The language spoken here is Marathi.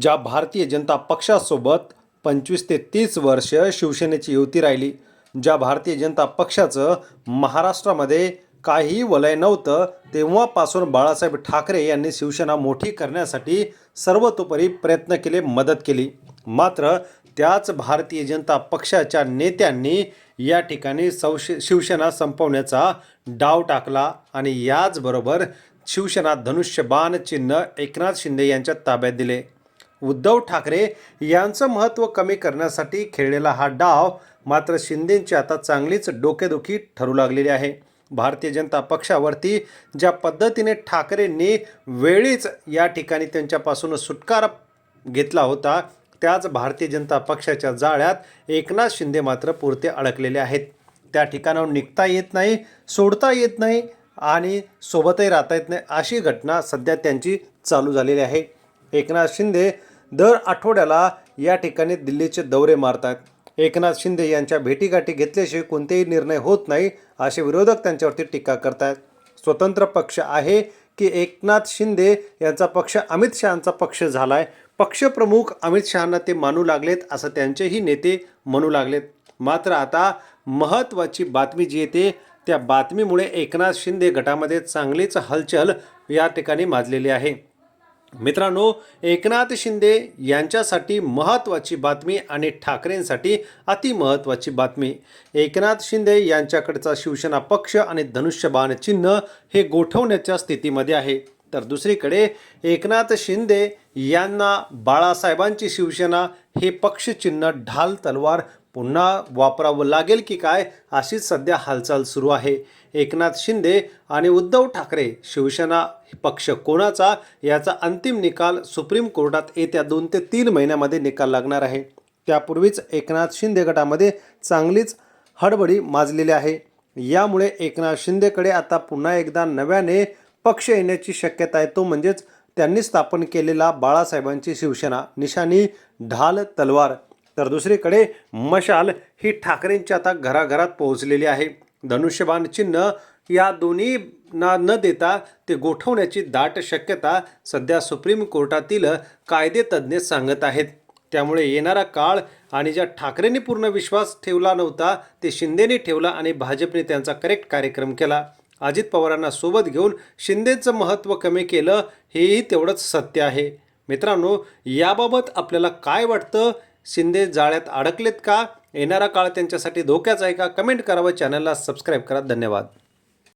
ज्या भारतीय जनता पक्षासोबत पंचवीस ते तीस वर्ष शिवसेनेची युती राहिली ज्या भारतीय जनता पक्षाचं महाराष्ट्रामध्ये काही वलय नव्हतं तेव्हापासून बाळासाहेब ठाकरे यांनी शिवसेना मोठी करण्यासाठी सर्वतोपरी प्रयत्न केले मदत केली. मात्र त्याच भारतीय जनता पक्षाच्या नेत्यांनी या ठिकाणी सौश शिवसेना संपवण्याचा डाव टाकला आणि याचबरोबर शिवसेना धनुष्यबाण चिन्ह एकनाथ शिंदे यांच्या ताब्यात दिले. उद्धव ठाकरे यांचं महत्त्व कमी करण्यासाठी खेळलेला हा डाव मात्र शिंदेंची आता चांगलीच डोकेदुखी ठरू लागलेली आहे. भारतीय जनता पक्षावरती ज्या पद्धतीने ठाकरेंनी वेळीच या ठिकाणी त्यांच्यापासून सुटकारा घेतला होता त्याच भारतीय जनता पक्षाच्या जाळ्यात एकनाथ शिंदे मात्र पुरते अडकलेले आहेत. त्या ठिकाणाहून निघता येत नाही सोडता येत नाही आणि सोबतही राहता येत नाही अशी घटना सध्या त्यांची चालू झालेली आहे. एकनाथ शिंदे दर आठवड्याला या ठिकाणी दिल्लीचे दौरे मारतात. एकनाथ शिंदे यांच्या भेटीगाठी घेतल्याशिवाय कोणतेही निर्णय होत नाही असे विरोधक त्यांच्यावरती टीका करतात. स्वतंत्र पक्ष आहे की एकनाथ शिंदे यांचा पक्ष अमित शहांचा पक्ष झाला आहे पक्षप्रमुख अमित शहांना ते मानू लागलेत असं त्यांचेही नेते म्हणू लागलेत. मात्र आता महत्त्वाची बातमी जी येते त्या बातमीमुळे एकनाथ शिंदे गटामध्ये चांगलीच हलचल या ठिकाणी माजलेली आहे. मित्रांनो एकनाथ शिंदे यांच्यासाठी महत्त्वाची बातमी आणि ठाकरेंसाठी अतिमहत्त्वाची बातमी. एकनाथ शिंदे यांच्याकडचा शिवसेना पक्ष आणि धनुष्यबाण चिन्ह हे गोठवण्याच्या स्थितीमध्ये आहे. तर दुसरीकडे एकनाथ शिंदे यांना बाळासाहेबांची शिवसेना हे पक्षचिन्ह ढाल तलवार पुन्हा वापरावं लागेल की काय अशीच सध्या हालचाल सुरू आहे. एकनाथ शिंदे आणि उद्धव ठाकरे शिवसेना पक्ष कोणाचा याचा अंतिम निकाल सुप्रीम कोर्टात येत्या दोन ते तीन महिन्यामध्ये निकाल लागणार आहे. त्यापूर्वीच एकनाथ शिंदे गटामध्ये चांगलीच हडबडी माजलेली आहे. यामुळे एकनाथ शिंदेकडे आता पुन्हा एकदा नव्याने पक्ष येण्याची शक्यता आहे. तो म्हणजेच त्यांनी स्थापन केलेला बाळासाहेबांची शिवसेना. निशाणी ढाल तलवार. तर दुसरीकडे मशाल ही ठाकरेंच्या आता घराघरात पोहोचलेली आहे. धनुष्यबाण चिन्ह या दोन्ही ना न देता ते गोठवण्याची दाट शक्यता सध्या सुप्रीम कोर्टातील कायदेतज्ञ सांगत आहेत. त्यामुळे येणारा काळ आणि ज्या ठाकरेंनी पूर्ण विश्वास ठेवला नव्हता ते शिंदेने ठेवला आणि भाजपने त्यांचा करेक्ट कार्यक्रम केला. अजित पवारांना सोबत घेऊन शिंदेचं महत्त्व कमी केलं हेही तेवढंच सत्य आहे. मित्रांनो याबाबत आपल्याला काय वाटतं? शिंदे जाळ्यात अडकलेत का? येणारा काळ त्यांच्यासाठी धोक्याचा आहे का? कमेंट करावं चॅनलला सबस्क्राईब करा. धन्यवाद.